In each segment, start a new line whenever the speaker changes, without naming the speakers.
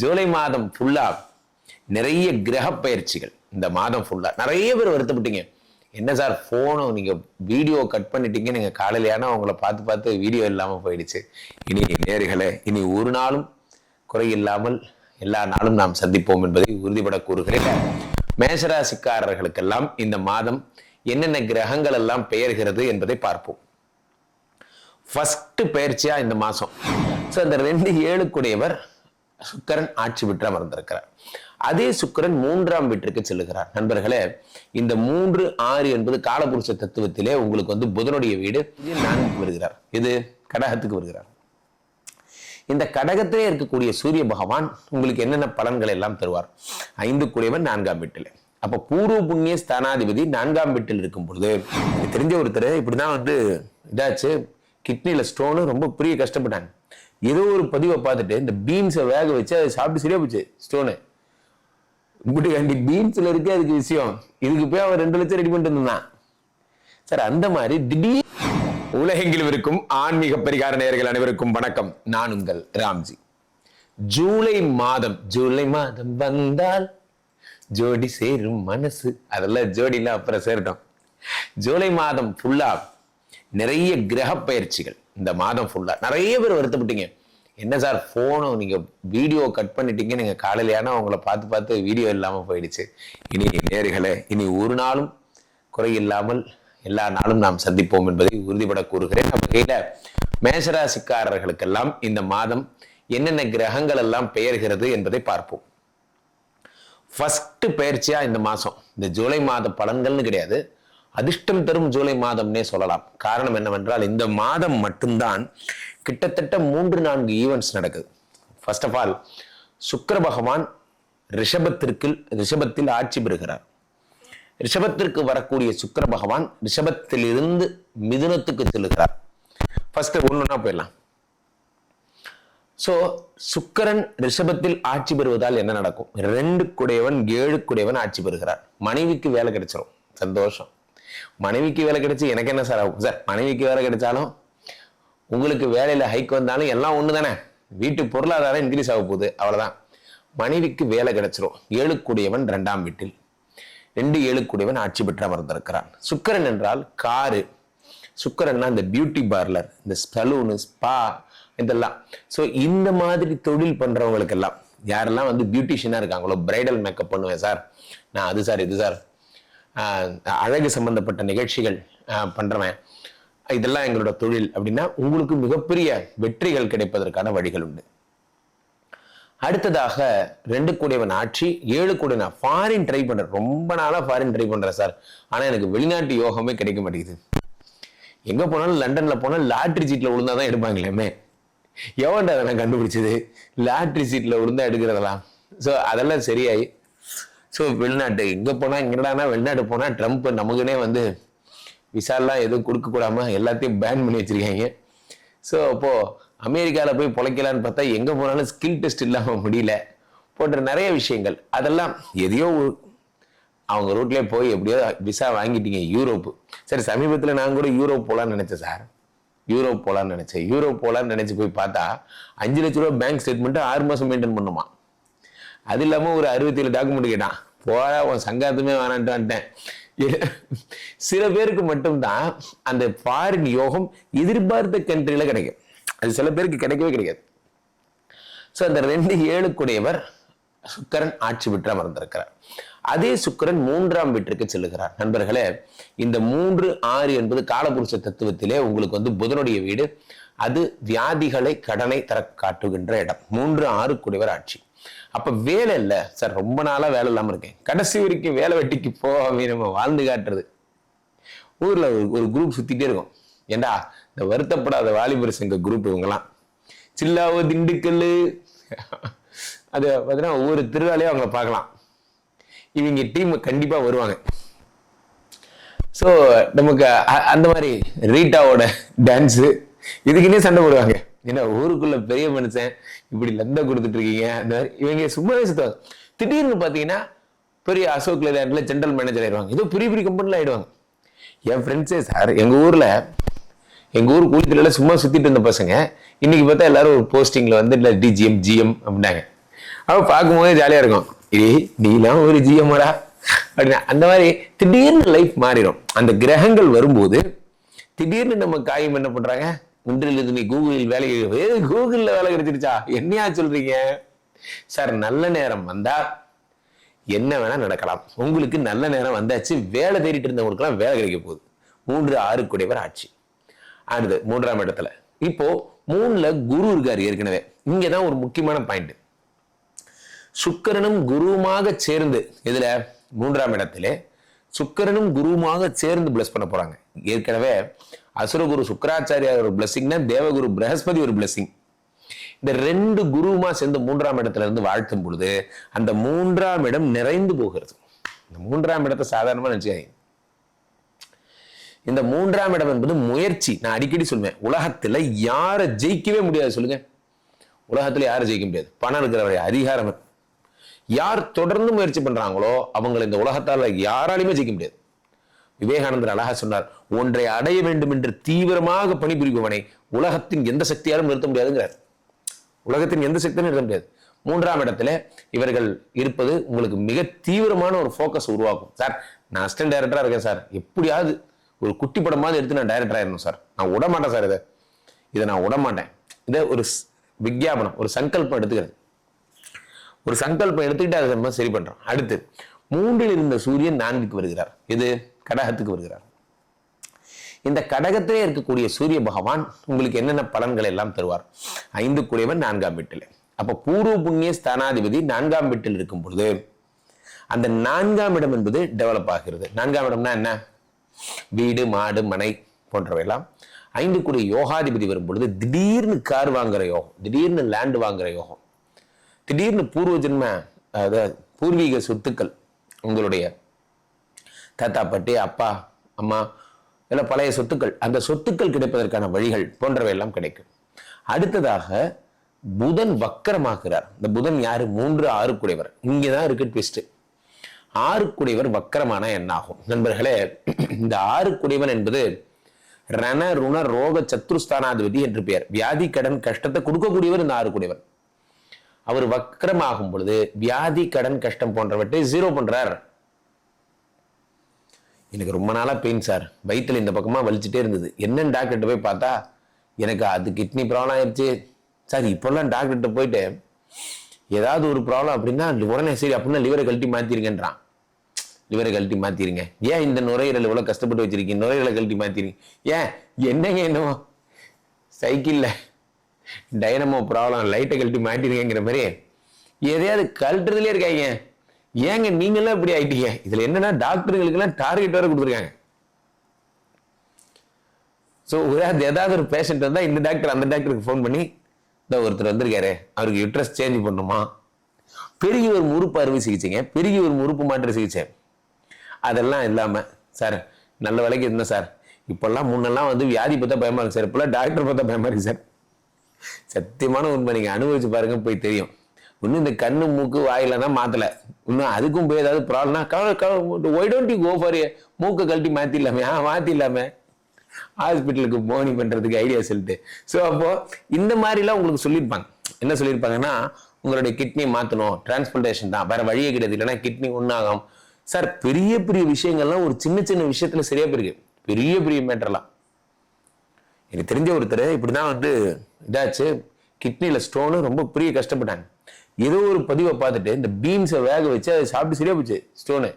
ஜூலை மாதம் ஃபுல்லா நிறைய கிரக பயிற்சிகள். இந்த மாதம் ஃபுல்லா நிறைய பேர் வருத்தப்பட்டீங்க. என்ன சார் ஃபோனும் நீங்க வீடியோ கட் பண்ணிட்டீங்க நீங்க காலையிலையான உங்களை பார்த்து பார்த்து வீடியோ இல்லாம போயிடுச்சு. இனி நேர்களை இனி ஒரு நாளும் குறையில்லாமல் எல்லா நாளும் நாம் சந்திப்போம் என்பதை உறுதிபட கூறுகிறேன். மேசராசிக்காரர்களுக்கெல்லாம் இந்த மாதம் என்னென்ன கிரகங்கள் எல்லாம் பெயர்கிறது என்பதை பார்ப்போம். ஃபர்ஸ்ட் பயிற்சியா இந்த மாசம் ஸோ அந்த ரெண்டு ஏழுக்குடையவர் சுக்கரன் ஆட்சி பெற்று அமர்ந்திருக்கிறார். அதே சுக்கரன் மூன்றாம் வீட்டிற்கு செல்லுகிறார். நண்பர்களே இந்த மூன்று ஆறு என்பது காலபுருஷ தத்துவத்திலே உங்களுக்கு வந்து புதனுடைய வீடு நான்கு வருகிறார். இது கடகத்துக்கு வருகிறார். இந்த கடகத்திலே இருக்கக்கூடிய சூரிய பகவான் உங்களுக்கு என்னென்ன பலன்களை எல்லாம் தருவார்? ஐந்து கூடியவன் நான்காம் வீட்டில். அப்ப பூர்வ புண்ணிய ஸ்தானாதிபதி நான்காம் வீட்டில் இருக்கும் பொழுது தெரிஞ்ச ஒருத்தர் இப்படிதான் வந்து இதாச்சு கிட்னில ஸ்டோனு ரொம்ப பெரிய கஷ்டப்பட்டாங்க. ஏதோ ஒரு பதிவை பார்த்துட்டு இந்த பீன்ஸை வேக வச்சு அதை சாப்பிட்டு சரியா போச்சு ஸ்டோனு இப்படி கண்டி பீன்ஸ்ல இருக்கே அதுக்கு விஷயம். இதுக்கு போய் அவன் ரெண்டு லட்சம் ரெடி பண்ணிட்டு இருந்தான் சார் அந்த மாதிரி திடீர் உலகெங்கிலும் இருக்கும் ஆன்மீக பரிகார நேயர்கள் அனைவருக்கும் வணக்கம். நான் உங்கள் ராம்ஜி. ஜூலை மாதம் ஜூலை மாதம் வந்தால் ஜோடி சேரும் மனசு. அதெல்லாம் ஜோடிலாம் அப்புறம் சேரட்டும். ஜூலை மாதம் ஃபுல்லா நிறைய கிரக பயிற்சிகள். இந்த மாதம் ஃபுல்லா நிறைய பேர் வருத்தப்பட்டீங்க. என்ன சார் ஃபோனும் நீங்க வீடியோ கட் பண்ணிட்டீங்க நீங்க காலையிலையான உங்களை பார்த்து பார்த்து வீடியோ இல்லாமல் போயிடுச்சு. இனி நேர்களை இனி ஒரு நாளும் குறை இல்லாமல் எல்லா நாளும் நாம் சந்திப்போம் என்பதை உறுதிபட கூறுகிறேன். வகையில் மேசராசிக்காரர்களுக்கெல்லாம் இந்த மாதம் என்னென்ன கிரகங்கள் எல்லாம் பெயர்கிறது என்பதை பார்ப்போம். ஃபர்ஸ்ட் பயிற்சியா இந்த மாதம் இந்த ஜூலை மாத பலன்கள்னு கிடையாது. அதிர்ஷ்டம் தரும் ஜூலை மாதம்னே சொல்லலாம். காரணம் என்னவென்றால் இந்த மாதம் மட்டும்தான் கிட்டத்தட்ட மூன்று நான்கு ஈவெண்ட்ஸ் நடக்குது. ஃபர்ஸ்ட் ஆஃப் ஆல் சுக்கர பகவான் ரிஷபத்திற்கு ரிஷபத்தில் ஆட்சி பெறுகிறார். ரிஷபத்திற்கு வரக்கூடிய சுக்கர பகவான் ரிஷபத்திலிருந்து மிதுனத்துக்கு செல்லுகிறார் ஃபர்ஸ்ட் ஒன்றுனா போயிடலாம். சோ சுக்கரன் ரிஷபத்தில் ஆட்சி பெறுவதால் என்ன நடக்கும்? ரெண்டு குடையவன் ஏழு குடையவன் ஆட்சி பெறுகிறார். மனைவிக்கு வேலை கிடைச்சிரும். சந்தோஷம். மனைவிக்கு வேலை கிடைச்சு எனக்கு என்ன சார் ஆகும்? சார் மனைவிக்கு வேலை கிடைச்சாலும் உங்களுக்கு வேலையில ஹைக் வந்தாலும் எல்லாம் ஒன்று தானே வீட்டு பொருளாதாரம் இன்க்ரீஸ் ஆக போகுது. அவ்வளவுதான். மனைவிக்கு வேலை கிடைச்சிரும். ஏழுக்குடையவன் ரெண்டாம் வீட்டில். ரெண்டு ஏழுக்குடையவன் ஆட்சி பெற்று அமர்ந்திருக்கிறான். சுக்கரன் என்றால் காரு. சுக்கரன்னா இந்த பியூட்டி பார்லர் இந்த சலூனு ஸ்பா இதெல்லாம். ஸோ இந்த மாதிரி தொழில் பண்ணுறவங்களுக்கெல்லாம் யாரெல்லாம் வந்து பியூட்டிஷியனா இருக்காங்களோ பிரைடல் மேக்கப் பண்ணுவேன் சார். நான் அது சார் இது சார். அழகு சம்பந்தப்பட்ட நிகழ்ச்சிகள் ஆஹ் பண்றவன். இதெல்லாம் எங்களோட தொழில் அப்படின்னா உங்களுக்கு மிகப்பெரிய வெற்றிகள் கிடைப்பதற்கான வழிகள் உண்டு. அடுத்ததாக ரெண்டு கூடியவன் ஆட்சி ஏழு கூடியவன் நான் ஃபாரின் ட்ரை பண்ணுறேன் ரொம்ப நாளாக ஃபாரின் ட்ரை பண்ணுறேன் சார். ஆனால் எனக்கு வெளிநாட்டு யோகமே கிடைக்க மாட்டேங்குது. எங்கே போனாலும் லண்டனில் போனால் லாட்ரி சீட்டில் விழுந்தா தான் எடுப்பாங்களேமே எவன்டா அதை நான் கண்டுபிடிச்சது? லாட்ரி சீட்டில் விழுந்தா எடுக்கிறதெல்லாம். ஸோ அதெல்லாம் சரியாயி ஸோ வெளிநாட்டு இங்கே போனால் இங்கடானா வெளிநாடு போனால் ட்ரம்ப் நமக்குனே வந்து விசாலாம் எதுவும் கொடுக்க கூடாம எல்லாத்தையும் பேன் பண்ணி வச்சிருக்காங்க. ஸோ அப்போது அமெரிக்காவில் போய் பிழைக்கலான்னு பார்த்தா எங்கே போனாலும் ஸ்கில் டெஸ்ட் இல்லாமல் முடியல. போன்ற நிறைய விஷயங்கள். அதெல்லாம் எதையோ அவங்க ரூட்லேயே போய் எப்படியோ விசா வாங்கிட்டீங்க யூரோப்பு சரி சமீபத்தில் நான் கூட யூரோப் போகலான்னு நினச்சேன் சார் யூரோப் போகலான்னு நினச்சேன். யூரோப் போகலான்னு நினச்சி போய் பார்த்தா அஞ்சு லட்ச ரூபா பேங்க் ஸ்டேட்மெண்ட்டு ஆறு மாதம் மெயின்டைன் பண்ணுமா? அது இல்லாம ஒரு அறுபத்தி ஏழு டாக்குமெண்ட் கேட்டான். போடா உன் சங்காத்தமே வேணான்ட்டு வந்துட்டேன். சில பேருக்கு மட்டும்தான் அந்த ஃபாரின் யோகம் எதிர்பார்த்த கண்ட்ரியில் கிடைக்கும். அது சில பேருக்கு கிடைக்கவே கிடைக்காது. ஸோ அந்த ரெண்டு ஏழுக்குடையவர் சுக்கரன் ஆட்சி பெற்ற அமர்ந்திருக்கிறார். அதே சுக்கரன் மூன்றாம் வீட்டிற்கு செல்லுகிறார். நண்பர்களே இந்த மூன்று ஆறு என்பது காலபுருஷ தத்துவத்திலே உங்களுக்கு வந்து புதனுடைய வீடு அது வியாதிகளை கடனை தர காட்டுகின்ற இடம். மூன்று ஆறு குடைவர் ஆட்சி. அப்ப வேலை இல்ல. சார் ரொம்ப நாளா வேலை இல்லாம இருக்கேன். கடைசி வரைக்கும் வேலை வெட்டிக்கு போ அப்படின்னு நம்ம வாழ்ந்து காட்டுறது. ஊர்ல ஒரு ஒரு குரூப் சுத்திட்டே இருக்கும். ஏண்டா இந்த வருத்தப்படாத வாலிபர் சங்க குரூப் இவங்கெல்லாம் சில்லாவோ திண்டுக்கல் அது பார்த்தீங்கன்னா ஒவ்வொரு திருவிழாலையும் அவங்கள பார்க்கலாம். இவங்க டீம் கண்டிப்பா வருவாங்க. ஸோ நமக்கு அ- அந்த மாதிரி ரீட்டாவோட டான்ஸு இதுக்குன்னே சண்டை போடுவாங்க. ஏன்னா ஊருக்குள்ள பெரிய மனுஷன் இப்படி லந்த கொடுத்துட்டு இருக்கீங்க? அந்த இவங்க சும்மாவே சுத்துவாங்க திடீர்னு பார்த்தீங்கன்னா பெரிய அசோக் லேண்ட்ல ஜென்ரல் மேனேஜர் ஆயிடுவாங்க. ஏதோ பெரிய பெரிய கம்பெனில ஆயிடுவாங்க. என் ஃப்ரெண்ட்ஸே சார் எங்க ஊர்ல எங்க ஊர் கூலித்துல சும்மா சுத்திட்டு இருந்த பசங்க இன்னைக்கு பார்த்தா எல்லாரும் ஒரு போஸ்டிங்ல வந்து இல்ல டிஜிஎம் ஜிஎம் அப்படின்னாங்க. அவன் பார்க்கும்போதே ஜாலியா இருக்கும். ஏய் நீலாம் ஒரு ஜிஎம்டா அப்படின்னா அந்த மாதிரி திடீர்னு லைஃப் மாறிடும். அந்த கிரகங்கள் வரும்போது திடீர்னு நம்ம காயம் என்ன பண்றாங்க? இன்றிலிருந்து நீ கூகுளில் வேலை ஏது கூகுள்ல வேலை கிடைச்சிருச்சா என்னையா சொல்றீங்க? சார் நல்ல நேரம் வந்தா என்ன வேணா நடக்கலாம். உங்களுக்கு நல்ல நேரம் வந்தாச்சு வேலை தேடிட்டு இருந்தவங்களுக்குலாம் வேலை கிடைக்க போகுது. மூன்று ஆறு கூடியவர் ஆட்சி. அடுத்து மூன்றாம் இடத்துல. இப்போ மூணுல குரு இருக்காரு ஏற்கனவே. இங்கதான் ஒரு முக்கியமான பாயிண்ட் சுக்கரனும் குருவுமாக சேர்ந்து இதுல மூன்றாம் இடத்திலே. சுக்கரனும் குருவுமாக சேர்ந்து பிளஸ் பண்ண போறாங்க. ஏற்கனவே அசுரகுரு சுக்கராச்சாரியார் ஒரு பிளஸிங்னா தேவகுரு பிரகஸ்பதி ஒரு பிளஸிங் இந்த ரெண்டு குருவுமா சேர்ந்து மூன்றாம் இடத்துல இருந்து வாழ்த்தும் பொழுது அந்த மூன்றாம் இடம் நிறைந்து போகிறது. இந்த மூன்றாம் இடத்தை சாதாரணமா நினைச்சுக்காதீங்க. இந்த மூன்றாம் இடம் என்பது முயற்சி. நான் அடிக்கடி சொல்லுவேன் உலகத்துல யாரை ஜெயிக்கவே முடியாது சொல்லுங்க. உலகத்துல யாரை ஜெயிக்க முடியாது? பணம் இருக்கிறவரை அதிகாரம். யார் தொடர்ந்து முயற்சி பண்றாங்களோ அவங்களை இந்த உலகத்தால யாராலையுமே ஜெயிக்க முடியாது. விவேகானந்தர் அழகா சொன்னார் ஒன்றை அடைய வேண்டும் என்று தீவிரமாக பணிபுரிபவனை உலகத்தின் எந்த சக்தியாலும் நிறுத்த முடியாதுங்கிறார். உலகத்தின் எந்த சக்தியும் நிறுத்த முடியாது. மூன்றாம் இடத்துல இவர்கள் இருப்பது உங்களுக்கு மிக தீவிரமான ஒரு ஃபோக்கஸ் உருவாக்கும். சார் நான் அசிஸ்டன்ட் டைரக்டரா இருக்கேன் சார். எப்படியாவது ஒரு குட்டி படமாவது எடுத்து நான் டைரக்டர் ஆயிடணும் சார். நான் விட மாட்டேன் சார் இதை. இதை நான் விட மாட்டேன். இதை ஒரு ஸ்- விஞ்ஞாபனம் ஒரு சங்கல்பம் எடுத்துக்கிறது. ஒரு சங்கல்பம் எடுத்துக்கிட்டு அதை நம்ம சரி பண்றோம். அடுத்து மூன்றில் இருந்த சூரியன் நான்குக்கு வருகிறார். இது கடகத்துக்கு வருகிறார். இந்த கடகத்திலே இருக்கக்கூடிய சூரிய பகவான் உங்களுக்கு என்னென்ன பலன்கள் எல்லாம் தருவார்? ஐந்து கூடியவன் நான்காம் வீட்டில். அப்போ பூர்வ புண்ணிய ஸ்தானாதிபதி நான்காம் வீட்டில் இருக்கும் பொழுது அந்த நான்காம் இடம் என்பது டெவலப் ஆகிறது. நான்காம் இடம்னா என்ன? வீடு மாடு மனை போன்றவையெல்லாம். ஐந்து கூடிய யோகாதிபதி வரும் பொழுது திடீர்னு கார் வாங்குற யோகம் திடீர்னு லேண்டு வாங்குற யோகம் திடீர்னு பூர்வ ஜென்ம அதாவது பூர்வீக சொத்துக்கள் உங்களுடைய தாத்தா பாட்டி அப்பா அம்மா இல்லை பழைய சொத்துக்கள். அந்த சொத்துக்கள் கிடைப்பதற்கான வழிகள் போன்றவை எல்லாம் கிடைக்கும். அடுத்ததாக புதன் வக்கரமாகிறார். இந்த புதன் யாரு? மூன்று ஆறு குடைவர் இங்கதான் இருக்கு ட்விஸ்ட் ஆறு குடைவர் வக்கரமான எண்ணாகும். நண்பர்களே இந்த ஆறு குடைவன் என்பது ரண ருண ரோக சத்ருஸ்தானாதிபதி என்று பெயர். வியாதி கடன் கஷ்டத்தை கொடுக்கக்கூடியவர் இந்த ஆறு குடைவர் அவர் வக்கரமாகும் பொழுது வியாதி கடன் கஷ்டம் போன்றவற்றை ஜீரோ பண்றார். எனக்கு ரொம்ப நாளாக பெயின் சார் வயிற்றில் இந்த பக்கமாக வலிச்சுட்டே இருந்தது. என்னன்னு டாக்டர்கிட்ட போய் பார்த்தா எனக்கு அது கிட்னி ப்ராப்ளம் ஆயிடுச்சு சார் இப்போல்லாம் டாக்டர்கிட்ட போயிட்டு ஏதாவது ஒரு ப்ராப்ளம் அப்படின்னா உடனே சரி அப்படின்னா லிவரை கழட்டி மாற்றிருங்கன்றான் லிவரை கழட்டி மாற்றிருங்க ஏன் இந்த நுரையீரல் இவ்வளோ கஷ்டப்பட்டு வச்சிருக்கீங்க? நுரையீரலை கழட்டி மாற்றிருங்க ஏன்? என்னங்க என்னவோ சைக்கிளில் டைனமோ ப்ராப்ளம் லைட்டை கழட்டி மாட்டிருக்கேங்கிற மாதிரி எதையாவது கழட்டுறதுலே இருக்காங்க ஏங்க நீங்களாம் இப்படி ஆயிட்டீங்க? இதுல என்னன்னா டாக்டர்களுக்கு எல்லாம் டார்கெட் வேற கொடுத்துருக்காங்க. ஸோ ஏதாவது ஏதாவது ஒரு பேஷண்ட் வந்தால் இந்த டாக்டர் அந்த டாக்டருக்கு ஃபோன் பண்ணி இந்த ஒருத்தர் வந்திருக்காரு. அவருக்கு யூட்ரஸ் சேஞ்ச் பண்ணுமா பெருகி ஒரு முறுப்பு அறுவை சிகிச்சைங்க. பெருகி ஒரு முறுப்பு மாற்று சிகிச்சை. அதெல்லாம் இல்லாமல் சார் நல்ல வேலைக்கு இருந்தேன் சார். இப்பெல்லாம் முன்னெல்லாம் வந்து வியாதி பார்த்தா பயமா இருக்கு சார். இப்பெல்லாம் டாக்டர் பார்த்தா பயமா இருக்கு சார். சத்தியமான உண்மை நீங்கள் அனுபவிச்சு பாருங்க போய் தெரியும். இன்னும் இந்த கண்ணு மூக்கு வாயில தான் மாத்தலை. இன்னும் அதுக்கும் போய் ஏதாவது ப்ராப்ளம்னா கவலை கவலை why don't you go for மூக்கை கழட்டி மாற்றிடலாமே ஆ மாற்றிடலாமே ஹாஸ்பிட்டலுக்கு போனி பண்ணுறதுக்கு ஐடியா சொல்லிட்டு. ஸோ அப்போது இந்த மாதிரிலாம் உங்களுக்கு சொல்லியிருப்பாங்க. என்ன சொல்லியிருப்பாங்கன்னா உங்களுடைய கிட்னி மாற்றணும் டிரான்ஸ்பிளேஷன் தான். வேறு வழியே கிடையாது. இல்லைன்னா கிட்னி ஒன்றாகும் சார் பெரிய பெரிய விஷயங்கள்லாம் ஒரு சின்ன சின்ன விஷயத்தில் சரியா போயிருக்கு. பெரிய பெரிய மேட்டர்லாம் எனக்கு தெரிஞ்ச ஒருத்தர் இப்படி தான் வந்து இதாச்சு. கிட்னியில் ஸ்டோனு ரொம்ப பெரிய கஷ்டப்பட்டாங்க. ஏதோ ஒரு பதிவை பார்த்துட்டு இந்த பீன்ஸை வேக வச்சு அதை சாப்பிட்டு சரியா போச்சு ஸ்டோனு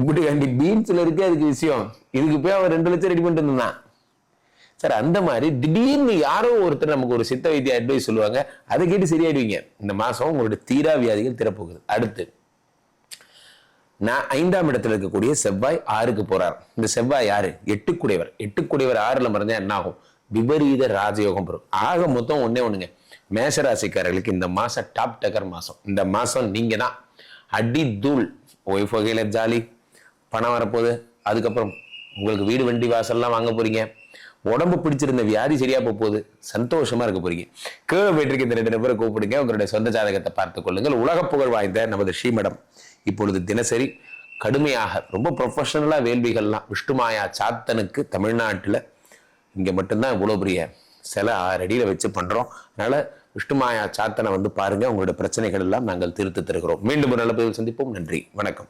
இப்படி அண்டி பீன்ஸில் இருக்கே அதுக்கு விஷயம். இதுக்கு போய் அவன் ரெண்டு லட்சம் ரெடி பண்ணிட்டு இருந்தான். சார் அந்த மாதிரி திடீர்னு யாரோ ஒருத்தர் நமக்கு ஒரு சித்த வைத்திய அட்வைஸ் சொல்லுவாங்க அதை கேட்டு சரியாயிடுவீங்க. இந்த மாதம் உங்களுடைய தீரா வியாதிகள் திறப்போகுது அடுத்து நான் ஐந்தாம் இடத்துல இருக்கக்கூடிய செவ்வாய் ஆறுக்கு போறார். இந்த செவ்வாய் யாரு? எட்டுக்குடையவர். எட்டுக்குடையவர் ஆறுல மறந்தா என்ன ஆகும்? விபரீத ராஜயோகம் பெறும் ஆக மொத்தம் ஒண்ணே ஒண்ணுங்க. மேஷராசிக்காரர்களுக்கு இந்த மாசம் டாப் டக்கர் மாசம். இந்த மாசம் நீங்க தான் அடி தூள். ஒய்ஃப் வகையில ஜாலி பணம் வரப்போகுது. அதுக்கப்புறம் உங்களுக்கு வீடு வண்டி வாசல்லாம் வாங்க போறீங்க. உடம்பு பிடிச்சிருந்த வியாதி சரியா போக போகுது. சந்தோஷமா இருக்க போறீங்க. கீழே போயிட்டு இந்த ரெண்டு நபரை கூப்பிடுங்க. உங்களுடைய சொந்த ஜாதகத்தை பார்த்துக் கொள்ளுங்கள். உலக புகழ் வாய்ந்த நமது ஸ்ரீமடம். இப்பொழுது தினசரி கடுமையாக ரொம்ப ப்ரொஃபஷனலா வேள்விகள்லாம் விஷ்ணுமாயா சாத்தனுக்கு தமிழ்நாட்டுல இங்கே மட்டும்தான் இவ்வளோ பெரிய சிலை ஆறு வச்சு பண்ணுறோம் அதனால் விஷ்ணுமாயா சாத்தனை வந்து பாருங்கள் உங்களுடைய பிரச்சனைகள் எல்லாம் நாங்கள் திருத்து தருகிறோம். மீண்டும் ஒரு நல்ல பதிவில் சந்திப்போம். நன்றி. வணக்கம்.